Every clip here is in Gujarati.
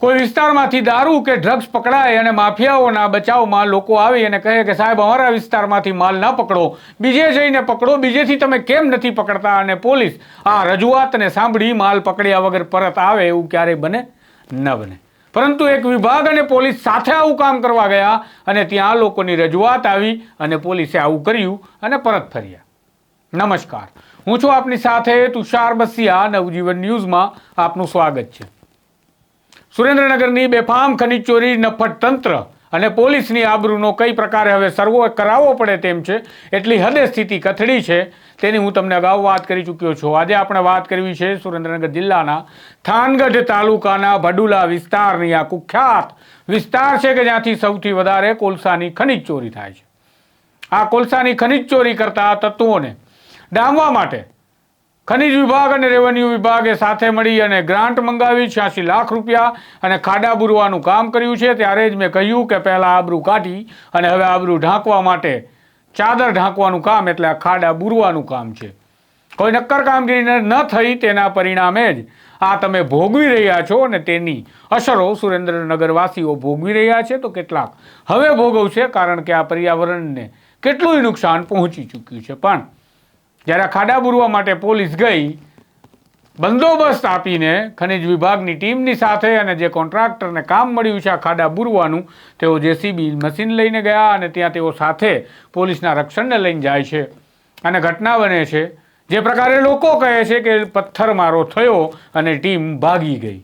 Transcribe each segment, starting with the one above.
કોઈ વિસ્તારમાંથી દારૂ કે ડ્રગ્સ પકડાય અને માફિયાઓના બચાવમાં લોકો આવી અને કહે કે, સાહેબ, અમારા વિસ્તારમાંથી માલ ના પકડો. બીજે જઈને પકડો. બીજેથી તમે કેમ નથી પકડતા? અને પોલીસ આ રજૂઆતને સાંભળી માલ પકડ્યા વગર પરત આવે એવું ક્યારેય બને ન બને. પરંતુ એક વિભાગ અને પોલીસ સાથે આવું કામ કરવા ગયા અને ત્યાં લોકોની રજૂઆત આવી અને પોલીસે આવું કર્યું અને પરત ફર્યા. નમસ્કાર. હું છું આપની સાથે તુષાર બસિયા. નવજીવન ન્યૂઝમાં આપનું સ્વાગત છે. સુરેન્દ્રનગરની બેફામ ખનીજ ચોરી નફટ તંત્ર અને પોલીસની આબરૂનો કઈ પ્રકારે હવે સર્વો કરાવવો પડે તેમ છે, એટલી હદે સ્થિતિ કથળી છે, તેની હું તમને અગાઉ વાત કરી ચૂક્યો છું. આજે આપણે વાત કરવી છે સુરેન્દ્રનગર જિલ્લાના થાનગઢ તાલુકાના ભડુલા વિસ્તારની આ કુખ્યાત વિસ્તાર છે કે જ્યાંથી સૌથી વધારે કોલસાની ખનીજ ચોરી થાય છે. આ કોલસાની ખનીજ ચોરી કરતા તત્વોને ડામવા માટે ખનિજ વિભાગ અને રેવન્યુ વિભાગે સાથે મળી અને ગ્રાન્ટ મંગાવી છ્યાસી લાખ રૂપિયા અને ખાડા બુરવાનું કામ કર્યું છે. ત્યારે જ મેં કહ્યું કે પહેલાં આબરૂ કાઢી અને હવે આબરૂ ઢાંકવા માટે ચાદર ઢાંકવાનું કામ એટલે આ ખાડા બુરવાનું કામ છે. કોઈ નક્કર કામગીરીને ન થઈ તેના પરિણામે જ આ તમે ભોગવી રહ્યા છો અને તેની અસરો સુરેન્દ્રનગરવાસીઓ ભોગવી રહ્યા છે તો કેટલાક હવે ભોગવશે કારણ કે આ પર્યાવરણને કેટલું નુકસાન પહોંચી ચૂક્યું છે. પણ જ્યારે ખાડા બુરવા માટે પોલીસ ગઈ, બંદોબસ્ત આપીને ખનિજ વિભાગની ટીમની સાથે અને જે કોન્ટ્રાક્ટરને કામ મળ્યું છે આ ખાડા બુરવાનું, તેઓ જેસીબી મશીન લઈને ગયા અને ત્યાં તેઓ સાથે પોલીસના રક્ષણને લઈને જાય છે. અને ઘટના બને છે, જે પ્રકારે લોકો કહે છે કે પથ્થરમારો થયો અને ટીમ ભાગી ગઈ.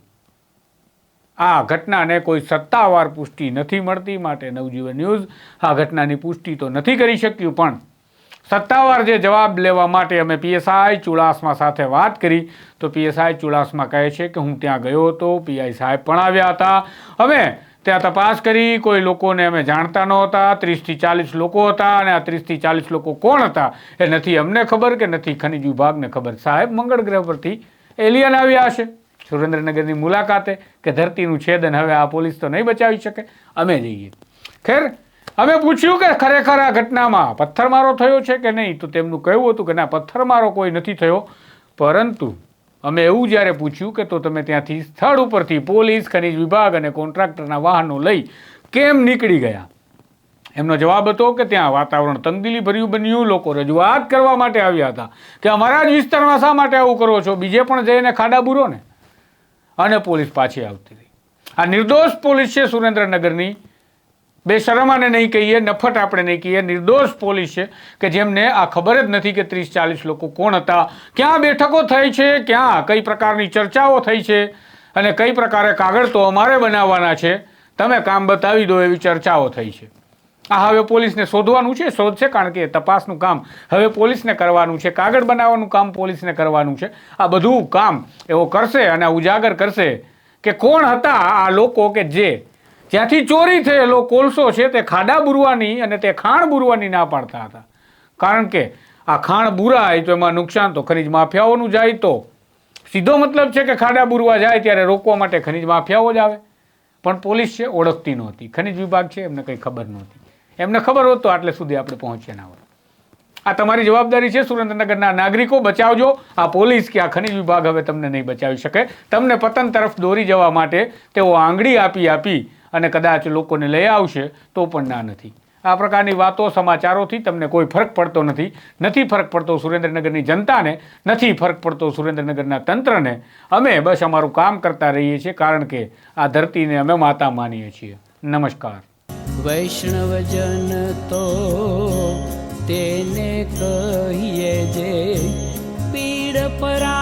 આ ઘટનાને કોઈ સત્તાવાર પુષ્ટિ નથી મળતી, માટે નવજીવન ન્યૂઝ આ ઘટનાની પુષ્ટિ તો નથી કરી શક્યું પણ સત્તાવાર જે જવાબ લેવા માટે અમે પીએસઆઈ ચુડાસમા સાથે વાત કરી, તો પીએસઆઈ ચુડાસમા કહે છે કે હું ત્યાં ગયો હતો, પીઆઈ સાહેબ પણ આવ્યા હતા. અમે ત્યાં તપાસ કરી, કોઈ લોકોને અમે જાણતા નહોતા, ત્રીસથી ચાલીસ લોકો હતા અને આ ત્રીસથી ચાલીસ લોકો કોણ હતા એ નથી અમને ખબર કે નથી ખનિજ વિભાગને ખબર. સાહેબ, મંગળ ગ્રહ પરથી એલિયન આવ્યા હશે. સુરેન્દ્રનગરની મુલાકાતે કે ધરતીનું છેદન હવે આ પોલીસ તો નહીં બચાવી શકે. અમે જઈએ. ખેર અમે પૂછ્યું કે ખરેખર આ ઘટનામાં પથ્થરમારો થયો છે કે નહીં? તો તેમનું કહેવું હતું કે ના, પથ્થરમારો કોઈ નથી થયો. પરંતુ અમે એવું જ્યારે પૂછ્યું કે તો તમે ત્યાંથી સ્થળ ઉપરથી પોલીસ, ખનિજ વિભાગ અને કોન્ટ્રાક્ટરના વાહનો લઈ કેમ નીકળી ગયા? એમનો જવાબ હતો કે ત્યાં વાતાવરણ તંગદિલી ભર્યું બન્યું, લોકો રજૂઆત કરવા માટે આવ્યા હતા કે અમારા જ વિસ્તારમાં શા માટે આવું કરો છો? બીજે પણ જઈને ખાડા બુરો ને. અને પોલીસ પાછી આવતી રહી. આ નિર્દોષ પોલીસ છે સુરેન્દ્રનગરની. બેશરમાને નહીં કહીએ, નફટ આપણે નહીં કહીએ, નિર્દોષ પોલીસ છે કે જેમને આ ખબર જ નથી કે ત્રીસ ચાલીસ લોકો કોણ હતા, ક્યાં બેઠકો થઈ છે, ક્યાં, કઈ પ્રકારની ચર્ચાઓ થઈ છે અને કઈ પ્રકારે કાગળ તો અમારે બનાવવાના છે. તમે કામ બતાવી દો એવી ચર્ચાઓ થઈ છે. આ હવે પોલીસને શોધવાનું છે, શોધશે કારણ કે તપાસનું કામ હવે પોલીસને કરવાનું છે, કાગળ બનાવવાનું કામ પોલીસને કરવાનું છે. આ બધું કામ એવો કરશે અને ઉજાગર કરશે કે કોણ હતા આ લોકો કે જે. જ્યાંથી ચોરી થયેલો કોલસો છે તે ખાડા બુરવાની અને તે ખાણ બુરવાની ના પાડતા હતા. કારણ કે આ ખાણ બુરાય તો એમાં નુકસાન તો ખનીજ માફિયાઓનું જાય તો. સીધો મતલબ છે કે ખાડા બુરવા જાય ત્યારે રોકવા માટે ખનીજ માફિયાઓ જ આવે. પણ પોલીસ છે ઓળખતી નહોતી. ખનીજ વિભાગ છે એમને કંઈ ખબર નહોતી. એમને ખબર હોત તો આટલે સુધી આપણે પહોંચ્યા ના હોત. આ તમારી જવાબદારી છે સુરેન્દ્રનગરના નાગરિકો, બચાવજો. આ પોલીસ કે આ ખનિજ વિભાગ હવે તમને નહીં બચાવી શકે. તમને પતન તરફ દોરી જવા માટે તેઓ આંગળી આપી આપી અને કદાચ લોકોને લઈ આવશે, તો પણ ના નથી. આ પ્રકારની વાતો સમાચારોથી તમને કોઈ ફરક પડતો નથી. નથી ફરક પડતો સુરેન્દ્રનગરની જનતાને, નથી ફરક પડતો સુરેન્દ્રનગરના તંત્રને. અમે બસ અમારું કામ કરતા રહીએ છીએ, કારણ કે આ ધરતીને અમે માતા માનીએ છીએ. નમસ્કાર. વૈષ્ણવજન તો તેને કહીએ જે પીડ પરા